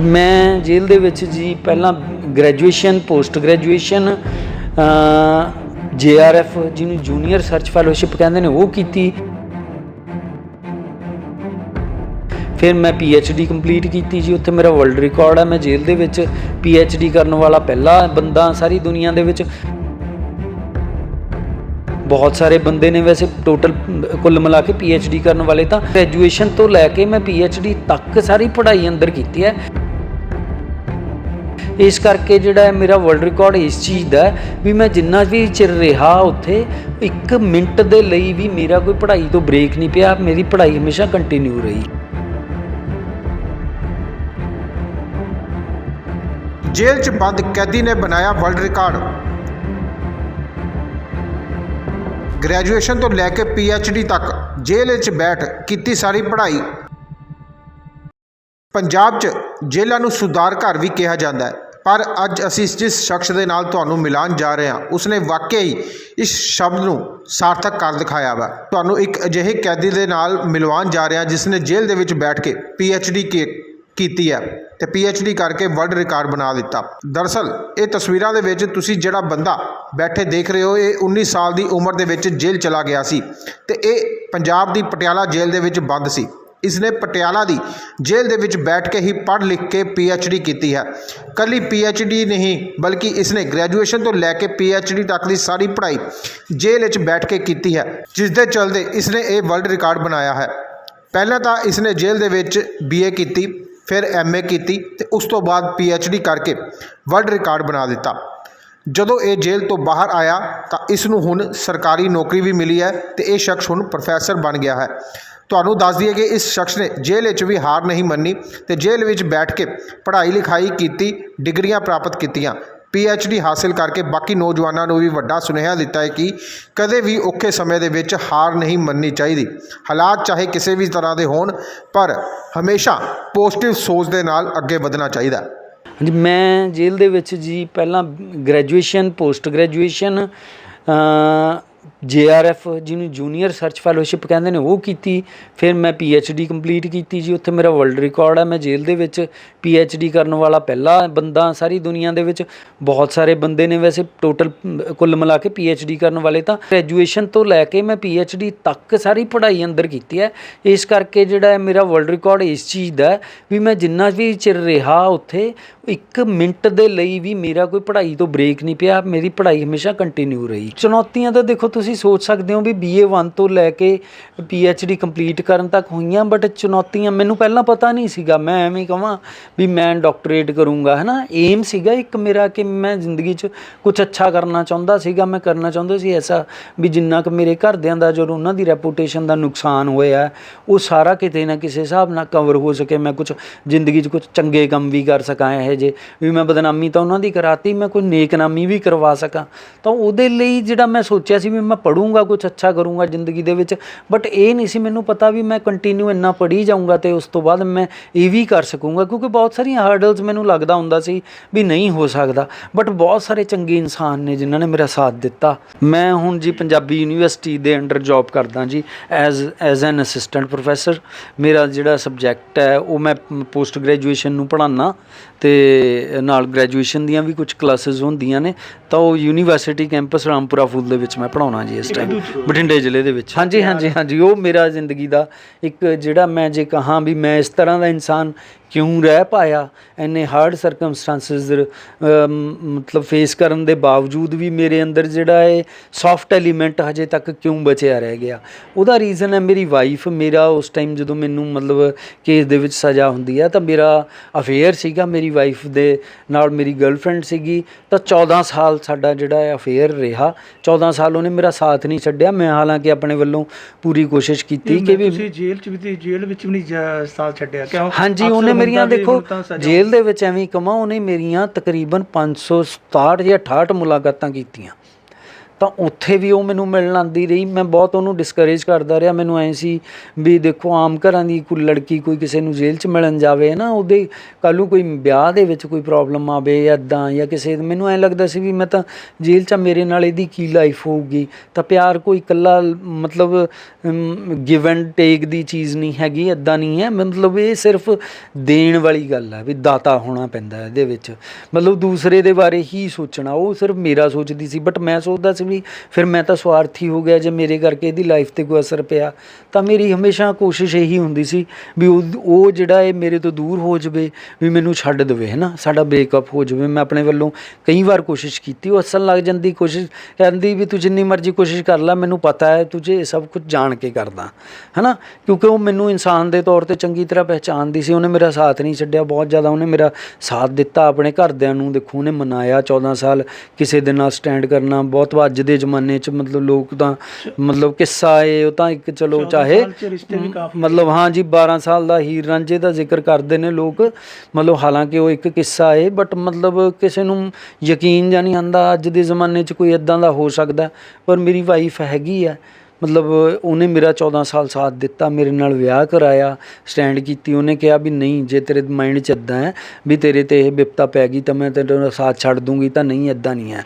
ਮੈਂ ਜੇਲ੍ਹ ਦੇ ਵਿੱਚ ਜੀ ਪਹਿਲਾਂ ਗ੍ਰੈਜੂਏਸ਼ਨ ਪੋਸਟ ਗ੍ਰੈਜੂਏਸ਼ਨ ਜੇਆਰਐਫ ਜਿਹਨੂੰ ਜੂਨੀਅਰ ਸਰਚ ਫੈਲੋਸ਼ਿਪ ਕਹਿੰਦੇ ਨੇ, ਉਹ ਕੀਤੀ। ਫਿਰ ਮੈਂ ਡੀ ਕੰਪਲੀਟ ਕੀਤੀ ਜੀ, ਉੱਥੇ ਮੇਰਾ ਵਰਲਡ ਰਿਕਾਰਡ ਹੈ ਮੈਂ ਜੇਲ੍ਹ ਦੇ ਵਿੱਚ ਡੀ ਕਰਨ ਵਾਲਾ ਪਹਿਲਾ ਬੰਦਾ ਸਾਰੀ ਦੁਨੀਆ ਦੇ ਵਿੱਚ। ਬਹੁਤ ਸਾਰੇ ਬੰਦੇ ਨੇ ਵੈਸੇ ਟੋਟਲ ਕੁੱਲ ਮਿਲਾ ਕੇ ਡੀ ਕਰਨ ਵਾਲੇ ਤਾਂ। ਗ੍ਰੈਜੂਏਸ਼ਨ ਤੋਂ ਲੈ ਕੇ ਮੈਂ ਡੀ ਤੱਕ ਸਾਰੀ ਪੜ੍ਹਾਈ ਅੰਦਰ ਕੀਤੀ ਹੈ। ਇਸ ਕਰਕੇ ਜਿਹੜਾ ਹੈ ਮੇਰਾ ਵਰਲਡ ਰਿਕਾਰਡ ਇਸ ਚੀਜ਼ ਦਾ ਵੀ ਮੈਂ ਜਿੰਨਾ ਵੀ ਚਿਰ ਰਿਹਾ ਉੱਥੇ, ਇੱਕ ਮਿੰਟ ਦੇ ਲਈ ਵੀ ਮੇਰਾ ਕੋਈ ਪੜ੍ਹਾਈ ਤੋਂ ਬ੍ਰੇਕ ਨਹੀਂ ਪਿਆ, ਮੇਰੀ ਪੜ੍ਹਾਈ ਹਮੇਸ਼ਾ ਕੰਟੀਨਿਊ ਰਹੀ। ਜੇਲ੍ਹ 'ਚ ਬੰਦ ਕੈਦੀ ਨੇ ਬਣਾਇਆ ਵਰਲਡ ਰਿਕਾਰਡ ਗ੍ਰੈਜੂਏਸ਼ਨ ਤੋਂ ਲੈ ਕੇ ਡੀ ਤੱਕ ਜੇਲ੍ਹ 'ਚ ਬੈਠ ਕੀਤੀ ਸਾਰੀ ਪੜ੍ਹਾਈ। ਪੰਜਾਬ 'ਚ ਜੇਲ੍ਹਾਂ ਨੂੰ ਸੁਧਾਰ ਘਰ ਵੀ ਕਿਹਾ ਜਾਂਦਾ ਹੈ। ਪਰ ਅੱਜ ਅਸੀਂ ਜਿਸ ਸ਼ਖਸ ਦੇ ਨਾਲ ਤੁਹਾਨੂੰ ਮਿਲਾਨ ਜਾ ਰਹੇ ਹਾਂ, ਉਸਨੇ ਵਾਕਿਆ ਹੀ ਇਸ ਸ਼ਬਦ ਨੂੰ ਸਾਰਥਕ ਕਰ ਦਿਖਾਇਆ ਵਾ। ਤੁਹਾਨੂੰ ਇੱਕ ਅਜਿਹੇ ਕੈਦੀ ਦੇ ਨਾਲ ਮਿਲਵਾਉਣ ਜਾ ਰਹੇ ਹਾਂ ਜਿਸ ਨੇ ਜੇਲ੍ਹ ਦੇ ਵਿੱਚ ਬੈਠ ਕੇ ਡੀ ਕੀ, ਕੀਤੀ ਹੈ ਤੇ ਡੀ ਕਰਕੇ ਵਰਲਡ ਰਿਕਾਰਡ ਬਣਾ ਦਿੱਤਾ। ਦਰਅਸਲ, ਇਹ ਤਸਵੀਰਾਂ ਦੇ ਵਿੱਚ ਤੁਸੀਂ ਜਿਹੜਾ ਬੰਦਾ ਬੈਠੇ ਦੇਖ ਰਹੇ ਹੋ, ਇਹ 19 ਸਾਲ ਦੀ ਉਮਰ ਦੇ ਵਿੱਚ ਜੇਲ੍ਹ ਚਲਾ ਗਿਆ ਸੀ ਤੇ ਇਹ ਪੰਜਾਬ ਦੀ ਪਟਿਆਲਾ ਜੇਲ੍ਹ ਦੇ ਵਿੱਚ ਬੰਦ ਸੀ। ਇਸਨੇ ਪਟਿਆਲਾ ਦੀ ਜੇਲ੍ਹ ਦੇ ਵਿੱਚ ਬੈਠ ਕੇ ਹੀ ਪੜ੍ਹ ਲਿਖ ਕੇ ਡੀ ਕੀਤੀ ਹੈ। ਕੱਲੀ ਡੀ ਨਹੀਂ, ਬਲਕਿ ਇਸਨੇ ਗ੍ਰੈਜੂਏਸ਼ਨ ਤੋਂ ਲੈ ਕੇ ਡੀ ਤੱਕ ਦੀ ਸਾਰੀ ਪੜ੍ਹਾਈ ਜੇਲ੍ਹ ਵਿੱਚ ਬੈਠ ਕੇ ਕੀਤੀ ਹੈ, ਜਿਸ ਦੇ ਚਲਦੇ ਇਸਨੇ ਇਹ ਵਰਲਡ ਰਿਕਾਰਡ ਬਣਾਇਆ ਹੈ। ਪਹਿਲਾਂ ਤਾਂ ਇਸਨੇ ਜੇਲ੍ਹ ਦੇ ਵਿੱਚ ਬੀਏ ਕੀਤੀ, ਫਿਰ ਐਮਏ ਕੀਤੀ ਤੇ ਉਸ ਤੋਂ ਬਾਅਦ ਡੀ ਕਰਕੇ ਵਰਲਡ ਰਿਕਾਰਡ ਬਣਾ ਦਿੱਤਾ। ਜਦੋਂ ਇਹ ਜੇਲ੍ਹ ਤੋਂ ਬਾਹਰ ਆਇਆ ਤਾਂ ਇਸ ਨੂੰ ਹੁਣ ਸਰਕਾਰੀ ਨੌਕਰੀ ਵੀ ਮਿਲੀ ਹੈ ਤੇ ਇਹ ਸ਼ਖਸ ਹੁਣ ਪ੍ਰੋਫੈਸਰ ਬਣ ਗਿਆ ਹੈ। ਤੁਹਾਨੂੰ ਦੱਸ ਦਈਏ ਕਿ ਇਸ ਸ਼ਖਸ ਨੇ ਜੇਲ੍ਹ ਵਿੱਚ ਵੀ ਹਾਰ ਨਹੀਂ ਮੰਨੀ ਤੇ ਜੇਲ੍ਹ ਵਿੱਚ ਬੈਠ ਕੇ ਪੜ੍ਹਾਈ ਲਿਖਾਈ ਕੀਤੀ, ਡਿਗਰੀਆਂ ਪ੍ਰਾਪਤ ਕੀਤੀਆਂ। ਡੀ ਹਾਸਲ ਕਰਕੇ ਬਾਕੀ ਨੌਜਵਾਨਾਂ ਨੂੰ ਵੀ ਵੱਡਾ ਸੁਨੇਹਾ ਦਿੱਤਾ ਹੈ ਕਿ ਕਦੇ ਵੀ ਔਖੇ ਸਮੇਂ ਦੇ ਵਿੱਚ ਹਾਰ ਨਹੀਂ ਮੰਨਣੀ ਚਾਹੀਦੀ। ਹਾਲਾਤ ਚਾਹੇ ਕਿਸੇ ਵੀ ਤਰ੍ਹਾਂ ਦੇ ਹੋਣ, ਪਰ ਹਮੇਸ਼ਾ ਪੋਜ਼ਿਟਿਵ ਸੋਚ ਦੇ ਨਾਲ ਅੱਗੇ ਵਧਣਾ ਚਾਹੀਦਾ ਹੈ। ਮੈਂ ਜੇਲ੍ਹ ਦੇ ਵਿੱਚ ਜੀ ਪਹਿਲਾਂ ਗ੍ਰੈਜੂਏਸ਼ਨ ਪੋਸਟ ਗ੍ਰੈਜੂਏਸ਼ਨ ਜੇਆਰਐਫ ਜਿਹਨੂੰ ਜੂਨੀਅਰ ਰਿਸਰਚ ਫੈਲੋਸ਼ਿਪ ਕਹਿੰਦੇ ਨੇ, ਉਹ ਕੀਤੀ। ਫਿਰ ਮੈਂ ਡੀ ਕੰਪਲੀਟ ਕੀਤੀ ਜੀ। ਉੱਥੇ ਮੇਰਾ ਵਰਲਡ ਰਿਕਾਰਡ ਹੈ ਮੈਂ ਜੇਲ੍ਹ ਦੇ ਵਿੱਚ ਡੀ ਕਰਨ ਵਾਲਾ ਪਹਿਲਾ ਬੰਦਾ ਸਾਰੀ ਦੁਨੀਆ ਦੇ ਵਿੱਚ। ਬਹੁਤ ਸਾਰੇ ਬੰਦੇ ਨੇ ਵੈਸੇ ਟੋਟਲ ਕੁੱਲ ਮਿਲਾ ਕੇ ਡੀ ਕਰਨ ਵਾਲੇ ਤਾਂ। ਗ੍ਰੈਜੂਏਸ਼ਨ ਤੋਂ ਲੈ ਕੇ ਮੈਂ ਡੀ ਤੱਕ ਸਾਰੀ ਪੜ੍ਹਾਈ ਅੰਦਰ ਕੀਤੀ ਹੈ। ਇਸ ਕਰਕੇ ਜਿਹੜਾ ਮੇਰਾ ਵਰਲਡ ਰਿਕਾਰਡ ਇਸ ਚੀਜ਼ ਦਾ ਵੀ ਮੈਂ ਜਿੰਨਾ ਵੀ ਚਿਰ ਰਿਹਾ ਉੱਥੇ ਇੱਕ ਮਿੰਟ ਦੇ ਲਈ ਵੀ ਮੇਰਾ ਕੋਈ ਪੜ੍ਹਾਈ ਤੋਂ ਬ੍ਰੇਕ ਨਹੀਂ ਪਿਆ, ਮੇਰੀ ਪੜ੍ਹਾਈ ਹਮੇਸ਼ਾ ਕੰਟੀਨਿਊ ਰਹੀ। ਚੁਣੌਤੀਆਂ ਤਾਂ ਦੇਖੋ ਤੁਸੀਂ ਸੋਚ ਸਕਦੇ ਹੋ ਵੀ ਬੀਏ 1 ਤੋਂ ਲੈ ਕੇ ਡੀ ਕੰਪਲੀਟ ਕਰਨ ਤੱਕ ਹੋਈਆਂ ਬਟ ਚੁਣੌਤੀਆਂ ਮੈਨੂੰ ਪਹਿਲਾਂ ਪਤਾ ਨਹੀਂ ਸੀਗਾ। ਮੈਂ ਐਵੇਂ ਕਹਾਂ ਵੀ ਮੈਂ ਡਾਕਟਰੇਟ ਕਰੂੰਗਾ ਹੈ ਨਾ ਏਮ ਸੀਗਾ ਇੱਕ ਮੇਰਾ ਕਿ ਮੈਂ ਜ਼ਿੰਦਗੀ 'ਚ ਕੁਝ ਅੱਛਾ ਕਰਨਾ ਚਾਹੁੰਦਾ ਸੀਗਾ, ਮੈਂ ਕਰਨਾ ਚਾਹੁੰਦਾ ਸੀ ਐਸਾ ਵੀ ਜਿੰਨਾ ਕਿ ਮੇਰੇ ਘਰਦਿਆਂ ਦਾ ਜਦੋਂ ਉਹਨਾਂ ਦੀ ਰੈਪੂਟੇਸ਼ਨ ਦਾ ਨੁਕਸਾਨ ਹੋਇਆ, ਉਹ ਸਾਰਾ ਕਿਤੇ ਨਾ ਕਿਸੇ ਹਿਸਾਬ ਨਾਲ ਕਵਰ ਹੋ ਸਕੇ, ਮੈਂ ਕੁਝ ਜ਼ਿੰਦਗੀ 'ਚ ਕੁਝ ਚੰਗੇ ਕੰਮ ਵੀ ਕਰ ਸਕਾਂ, ਇਹ ਜੇ, ਵੀ ਮੈਂ ਬਦਨਾਮੀ ਤਾਂ ਉਹਨਾਂ ਦੀ ਕਰਾਤੀ, ਮੈਂ ਕੋਈ ਨੇਕਨਾਮੀ ਵੀ ਕਰਵਾ ਸਕਾਂ। ਤਾਂ ਉਹਦੇ ਲਈ ਜਿਹੜਾ ਮੈਂ ਸੋਚਿਆ ਸੀ ਵੀ ਮੈਂ ਪੜੂੰਗਾ ਕੁਝ ਅੱਛਾ ਕਰੂੰਗਾ ਜ਼ਿੰਦਗੀ ਦੇ ਵਿੱਚ ਬਟ ਇਹ ਨਹੀਂ ਸੀ ਮੈਨੂੰ ਪਤਾ ਵੀ ਮੈਂ ਕੰਟੀਨਿਊ ਇੰਨਾ ਪੜ੍ਹੀ ਜਾਊਂਗਾ ਤੇ ਉਸ ਤੋਂ ਬਾਅਦ ਮੈਂ ਇਹ ਵੀ ਕਰ ਸਕੂੰਗਾ, ਕਿਉਂਕਿ ਬਹੁਤ ਸਾਰੀਆਂ ਹਰਡਲਸ ਮੈਨੂੰ ਲੱਗਦਾ ਹੁੰਦਾ ਸੀ ਵੀ ਨਹੀਂ ਹੋ ਸਕਦਾ। ਬਟ ਬਹੁਤ ਸਾਰੇ ਚੰਗੇ ਇਨਸਾਨ ਨੇ ਜਿਨ੍ਹਾਂ ਨੇ ਮੇਰਾ ਸਾਥ ਦਿੱਤਾ। ਮੈਂ ਹੁਣ ਜੀ ਪੰਜਾਬੀ ਯੂਨੀਵਰਸਿਟੀ ਦੇ ਅੰਡਰ ਜੌਬ ਕਰਦਾ ਜੀ as as an assistant professor ਮੇਰਾ ਜਿਹੜਾ ਸਬਜੈਕਟ ਹੈ, ਉਹ ਮੈਂ ਪੋਸਟ ਗ੍ਰੈਜੂਏਸ਼ਨ ਨੂੰ ਪੜ੍ਹਾਉਣਾ ਤੇ ਨਾਲ ਗ੍ਰੈਜੂਏਸ਼ਨ ਦੀਆਂ ਵੀ ਕੁਝ ਕਲਾਸਿਸ ਹੁੰਦੀਆਂ ਨੇ, ਤਾਂ ਉਹ ਯੂਨੀਵਰਸਿਟੀ ਕੈਂਪਸ ਰਾਮਪੁਰਾ ਫੂਲ ਦੇ ਵਿੱਚ ਮੈਂ ਪੜਾਉਣਾ ਜੀ ਇਸ ਟਾਈਮ ਬਠਿੰਡੇ ਜ਼ਿਲ੍ਹੇ ਦੇ ਵਿੱਚ। ਹਾਂਜੀ ਹਾਂਜੀ ਹਾਂਜੀ, ਉਹ ਮੇਰਾ ਜ਼ਿੰਦਗੀ ਦਾ ਇੱਕ ਜਿਹੜਾ ਮੈਂ ਜੇ ਕਹਾਂ ਵੀ ਮੈਂ ਇਸ ਤਰ੍ਹਾਂ ਦਾ ਇਨਸਾਨ ਕਿਉਂ ਰਹਿ ਪਾਇਆ? ਐਨੇ ਹਾਰਡ ਸਰਕਮਸਟੈਂਸਸ ਮਤਲਬ ਫੇਸ ਕਰਨ ਦੇ ਬਾਵਜੂਦ ਵੀ ਮੇਰੇ ਅੰਦਰ ਜਿਹੜਾ ਹੈ ਸੌਫਟ ਐਲੀਮੈਂਟ ਹਜੇ ਤੱਕ ਕਿਉਂ ਬਚਿਆ ਰਹਿ ਗਿਆ? ਉਹਦਾ ਰੀਜ਼ਨ ਹੈ ਮੇਰੀ ਵਾਈਫ ਮੇਰਾ ਉਸ ਟਾਈਮ ਜਦੋਂ ਮੈਨੂੰ ਮਤਲਬ ਕੇਸ ਦੇ ਵਿੱਚ ਸਜ਼ਾ ਹੁੰਦੀ ਹੈ ਤਾਂ ਮੇਰਾ ਅਫੇਅਰ ਸੀਗਾ ਮੇਰੀ ਵਾਈਫ ਦੇ ਨਾਲ ਮੇਰੀ ਗਰਲਫ੍ਰੈਂਡ ਸੀਗੀ ਤਾਂ 14 ਸਾਲ ਸਾਡਾ ਜਿਹੜਾ ਹੈ ਅਫੇਅਰ ਰਿਹਾ। 14 ਸਾਲ ਉਹਨੇ ਮੇਰਾ ਸਾਥ ਨਹੀਂ ਛੱਡਿਆ। ਮੈਂ ਹਾਲਾਂਕਿ ਆਪਣੇ ਵੱਲੋਂ ਪੂਰੀ ਕੋਸ਼ਿਸ਼ ਕੀਤੀ ਕਿ ਵੀ ਤੁਸੀਂ ਜੇਲ੍ਹ ਚ ਵੀ ਤੇ ਜੇਲ੍ਹ ਵਿੱਚ ਵੀ ਨਹੀਂ ਸਾਥ ਛੱਡਿਆ। ਕਿਉਂ ਹਾਂਜੀ ਉਹਨੇ ਮੇਰੀਆਂ ਦੇਖੋ ਜੇਲ੍ਹ ਦੇ ਵਿੱਚ ਐਵੇਂ ਕਮਾ ਉਹਨੇ ਮੇਰੀਆਂ ਤਕਰੀਬਨ 567 ਜਾਂ 68 ਮੁਲਾਕਾਤਾਂ ਕੀਤੀਆਂ। ਤਾਂ ਉੱਥੇ ਵੀ ਉਹ ਮੈਨੂੰ ਮਿਲਣ ਆਉਂਦੀ ਰਹੀ। ਮੈਂ ਬਹੁਤ ਉਹਨੂੰ ਡਿਸਕਰੇਜ ਕਰਦਾ ਰਿਹਾ। ਮੈਨੂੰ ਐਂ ਸੀ ਵੀ ਦੇਖੋ, ਆਮ ਘਰਾਂ ਦੀ ਕੋਈ ਲੜਕੀ ਕੋਈ ਕਿਸੇ ਨੂੰ ਜੇਲ੍ਹ 'ਚ ਮਿਲਣ ਜਾਵੇ ਨਾ, ਉਹਦੇ ਕੱਲ੍ਹ ਨੂੰ ਕੋਈ ਵਿਆਹ ਦੇ ਵਿੱਚ ਕੋਈ ਪ੍ਰੋਬਲਮ ਆਵੇ ਜਾਂ ਇੱਦਾਂ ਜਾਂ ਕਿਸੇ ਮੈਨੂੰ ਐਂ ਲੱਗਦਾ ਸੀ ਵੀ ਮੈਂ ਤਾਂ ਜੇਲ੍ਹ 'ਚ ਮੇਰੇ ਨਾਲ ਇਹਦੀ ਕੀ ਲਾਈਫ ਹੋਊਗੀ? ਤਾਂ ਪਿਆਰ ਕੋਈ ਇਕੱਲਾ, ਮਤਲਬ ਗਿਵ ਐਂਡ ਟੇਕ ਦੀ ਚੀਜ਼ ਨਹੀਂ ਹੈਗੀ ਇੱਦਾਂ ਨਹੀਂ ਹੈ। ਮਤਲਬ ਇਹ ਸਿਰਫ ਦੇਣ ਵਾਲੀ ਗੱਲ ਹੈ ਵੀ ਦਾਤਾ ਹੋਣਾ ਪੈਂਦਾ ਇਹਦੇ ਵਿੱਚ। ਮਤਲਬ ਦੂਸਰੇ ਦੇ ਬਾਰੇ ਹੀ ਸੋਚਣਾ, ਉਹ ਸਿਰਫ ਮੇਰਾ ਸੋਚਦੀ ਸੀ ਬਟ ਮੈਂ ਸੋਚਦਾ ਸੀ ਵੀ ਫਿਰ ਮੈਂ ਤਾਂ ਸਵਾਰਥੀ ਹੋ ਗਿਆ ਜੇ ਮੇਰੇ ਕਰਕੇ ਇਹਦੀ ਲਾਈਫ ਤੇ ਕੋਈ ਅਸਰ ਪਿਆ, ਤਾਂ ਮੇਰੀ ਹਮੇਸ਼ਾ ਕੋਸ਼ਿਸ਼ ਇਹੀ ਹੁੰਦੀ ਸੀ ਵੀ ਉਹ ਉਹ ਜਿਹੜਾ ਇਹ ਮੇਰੇ ਤੋਂ ਦੂਰ ਹੋ ਜਾਵੇ ਵੀ ਮੈਨੂੰ ਛੱਡ ਦੇਵੇ ਹੈ ਨਾ ਸਾਡਾ ਬ੍ਰੇਕਅਪ ਹੋ ਜਾਵੇ। ਮੈਂ ਆਪਣੇ ਵੱਲੋਂ ਕਈ ਵਾਰ ਕੋਸ਼ਿਸ਼ ਕੀਤੀ, ਉਹ ਅਸਲ ਲੱਗ ਜਾਂਦੀ ਕੋਸ਼ਿਸ਼, ਕਹਿੰਦੀ ਵੀ ਤੂੰ ਜਿੰਨੀ ਮਰਜ਼ੀ ਕੋਸ਼ਿਸ਼ ਕਰ ਲੈ, ਮੈਨੂੰ ਪਤਾ ਹੈ ਤੁਝੇ ਇਹ ਸਭ ਕੁਝ ਜਾਣ ਕੇ ਕਰਦਾ ਹੈ ਨਾ ਕਿਉਂਕਿ ਉਹ ਮੈਨੂੰ ਇਨਸਾਨ ਦੇ ਤੌਰ ਤੇ ਚੰਗੀ ਤਰ੍ਹਾਂ ਪਹਿਚਾਨਦੀ ਸੀ, ਉਹਨੇ ਮੇਰਾ ਸਾਥ ਨਹੀਂ ਛੱਡਿਆ, ਬਹੁਤ ਜ਼ਿਆਦਾ ਉਹਨੇ ਮੇਰਾ ਸਾਥ ਦਿੱਤਾ ਆਪਣੇ ਘਰਦਿਆਂ ਨੂੰ, ਦੇਖੋ, ਉਹਨੇ ਮਨਾਇਆ 14 ਸਾਲ ਕਿਸੇ ਦੇ ਨਾਲ ਸਟੈਂਡ ਕਰਨਾ, ਬਹੁਤ ਅੱਜ ਦੇ ਜ਼ਮਾਨੇ 'ਚ ਮਤਲਬ ਲੋਕ ਤਾਂ ਮਤਲਬ ਕਿੱਸਾ ਏ ਉਹ ਤਾਂ ਇੱਕ ਚਲੋ 14 ਚਾਹੇ ਮਤਲਬ ਹਾਂ ਜੀ 12 ਸਾਲ ਦਾ ਹੀਰ ਰਾਂਝੇ ਦਾ ਜ਼ਿਕਰ ਕਰਦੇ ਨੇ ਲੋਕ ਮਤਲਬ ਹਾਲਾਂਕਿ ਉਹ ਇੱਕ ਕਿੱਸਾ ਏ ਬਟ ਮਤਲਬ ਕਿਸੇ ਨੂੰ ਯਕੀਨ ਜਾਂ ਨਹੀਂ ਆਂਦਾ ਅੱਜ ਦੇ ਜ਼ਮਾਨੇ 'ਚ ਕੋਈ ਇਦਾਂ ਦਾ ਹੋ ਸਕਦਾ ਪਰ ਮੇਰੀ ਵਾਈਫ ਹੈਗੀ ਆ ਮਤਲਬ ਉਹਨੇ ਮੇਰਾ 14 ਸਾਲ ਸਾਥ ਦਿੱਤਾ ਮੇਰੇ ਨਾਲ ਵਿਆਹ ਕਰਾਇਆ ਸਟੈਂਡ ਕੀਤੀ ਉਹਨੇ ਕਿਹਾ ਵੀ ਨਹੀਂ ਜੇ ਤੇਰੇ ਮਾਈਂਡ 'ਚ ਇਦਾਂ ਹੈ ਵੀ ਤੇਰੇ ਤੇ ਇਹ ਵਿਪਤਾ ਪੈ ਗਈ ਤਾਂ ਮੈਂ ਤੇਰਾ ਸਾਥ ਛੱਡ ਦੂੰਗੀ ਤਾਂ ਨਹੀਂ ਇਦਾਂ ਨਹੀਂ ਹੈ।